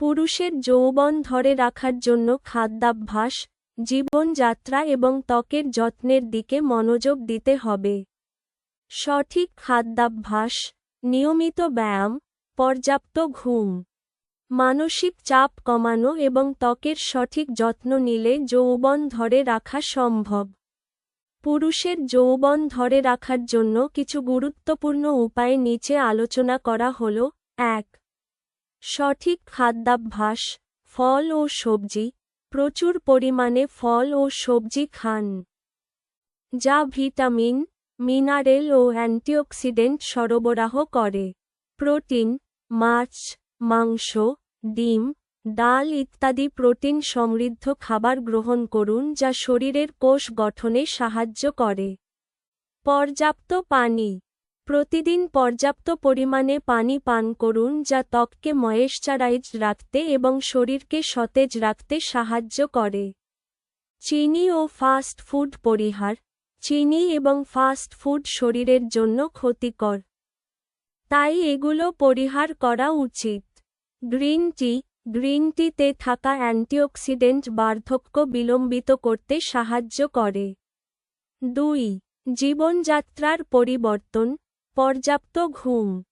পুরুষের যৌবন ধরে রাখার জন্য খাদ্যাভ্যাস, জীবনযাত্রা এবং ত্বকের যত্নের দিকে মনোযোগ দিতে হবে। সঠিক খাদ্যাভ্যাস, নিয়মিত ব্যায়াম, পর্যাপ্ত ঘুম, মানসিক চাপ কমানো এবং ত্বকের সঠিক যত্ন নিলে যৌবন ধরে রাখা সম্ভব। পুরুষের যৌবন ধরে রাখার জন্য কিছু গুরুত্বপূর্ণ উপায় নিচে আলোচনা করা হল। এক সঠিক খাদ্যাভ্যাস, ফল ও সবজি, প্রচুর পরিমাণে ফল ও সবজি খান। যা ভিটামিন, মিনারেল ও অ্যান্টিঅক্সিডেন্ট সরবরাহ করে। প্রোটিন, মাছ, মাংস, ডিম, ডাল ইত্যাদি প্রোটিন সমৃদ্ধ খাবার গ্রহণ করুন যা শরীরের কোষ গঠনে সাহায্য করে। পর্যাপ্ত পানি প্রতিদিন পর্যাপ্ত পরিমাণে পানি পান করুন যা ত্বককে ময়েশ্চারাইজ রাখতে এবং শরীরকে সতেজ রাখতে সাহায্য করে। চিনি ও ফাস্ট ফুড পরিহার। চিনি এবং ফাস্ট ফুড শরীরের জন্য ক্ষতিকর। তাই এগুলো পরিহার করা উচিত। Green tea. গ্রিন টিতে থাকা অ্যান্টিঅক্সিডেন্ট বার্ধক্য বিলম্বিত করতে সাহায্য করে। দুই। জীবনযাত্রার পরিবর্তন। পর্যাপ্ত ঘুম।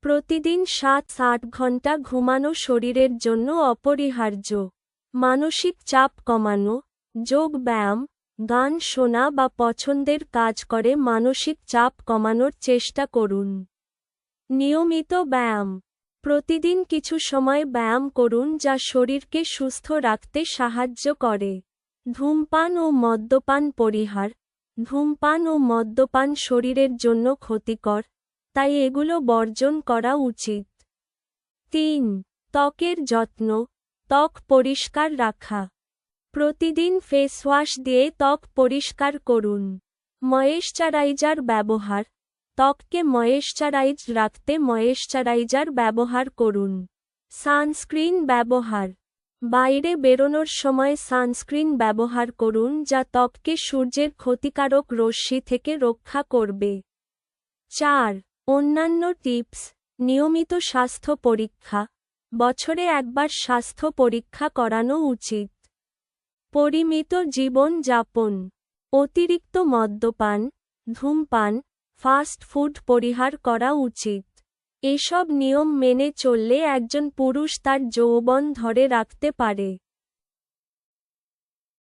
প্রতিদিন সাত আট ঘণ্টা ঘুমানো শরীরের জন্য অপরিহার্য। মানসিক চাপ কমানো, যোগ ব্যায়াম, গান শোনা বা পছন্দের কাজ করে মানসিক চাপ কমানোর চেষ্টা করুন। নিয়মিত ব্যায়াম। প্রতিদিন কিছু সময় ব্যায়াম করুন যা শরীরকে সুস্থ রাখতে সাহায্য করে। ধূমপান ও মদ্যপান পরিহার। ধূমপান ও মদ্যপান শরীরের জন্য ক্ষতিকর, তাই এগুলো বর্জন করা উচিত। তিন, ত্বকের যত্ন, ত্বক পরিষ্কার রাখা। প্রতিদিন ফেস ওয়াশ দিয়ে ত্বক পরিষ্কার করুন। ময়েশ্চারাইজার ব্যবহার, ত্বককে ময়েশ্চারাইজ রাখতে ময়েশ্চারাইজার ব্যবহার করুন। সানস্ক্রিন ব্যবহার। বাইরে বেরোনোর সময় সানস্ক্রিন ব্যবহার করুন যা ত্বককে সূর্যের ক্ষতিকারক রশ্মি থেকে রক্ষা করবে। চার, অন্যান্য টিপস, নিয়মিত স্বাস্থ্য পরীক্ষা। বছরে একবার স্বাস্থ্য পরীক্ষা করানো উচিত। পরিমিত জীবন যাপন অতিরিক্ত মদ্যপান, ধূমপান, ফাস্ট ফুড পরিহার করা উচিত। এসব নিয়ম মেনে চললে একজন পুরুষ তার যৌবন ধরে রাখতে পারে।